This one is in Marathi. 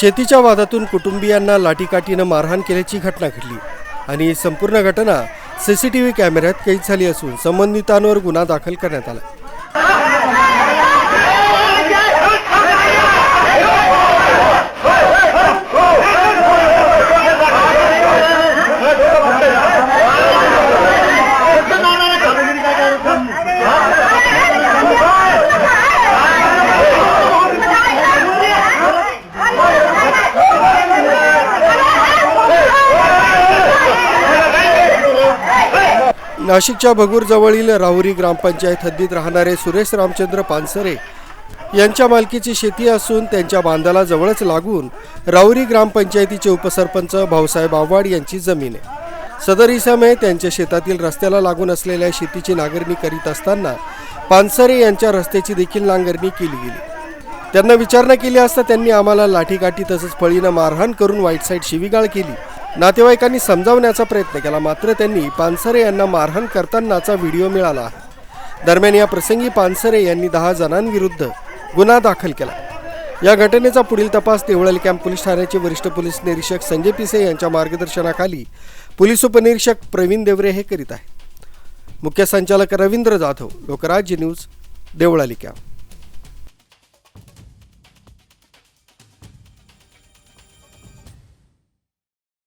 शेतीच्या वादातून कुटुंबियांना लाठीकाठीनं मारहाण केल्याची घटना घडली आणि संपूर्ण घटना सी सी टी व्ही कॅमेऱ्यात कैद झाली असून संबंधितांवर गुन्हा दाखल करण्यात आला. नाशिकच्या भगूरजवळील राहुरी ग्रामपंचायत हद्दीत राहणारे सुरेश रामचंद्र पानसरे यांच्या मालकीची शेती असून त्यांच्या बांधाला जवळच लागून राहुरी ग्रामपंचायतीचे उपसरपंच भाऊसाहेब आव्हाड यांची जमीन आहे. सदर इसमे त्यांच्या शेतातील रस्त्याला लागून असलेल्या शेतीची नांगरणी करीत असताना पानसरे यांच्या रस्त्याची देखील नांगरणी केली गेली. त्यांना विचारणा केली असता त्यांनी आम्हाला लाठीकाठी तसंच फळीनं मारहाण करून वाईट साईड शिवीगाळ केली. नातेवाईकांनी समजावण्याचा प्रयत्न केला. मात्र त्यांनी पानसरे यांना मारहाण करतानाचा व्हिडिओ मिळाला. आहे दरम्यान या प्रसंगी पानसरे यांनी दहा जणांविरुद्ध गुन्हा दाखल केला. या घटनेचा पुढील तपास देवळाली कॅम्प पोलीस ठाण्याचे वरिष्ठ पोलीस निरीक्षक संजय पिसे यांच्या मार्गदर्शनाखाली पोलीस उपनिरीक्षक प्रवीण देवरे हे करीत आहेत. मुख्य संचालक रवींद्र जाधव लोकराज्य न्यूज देवळाली कॅम्प.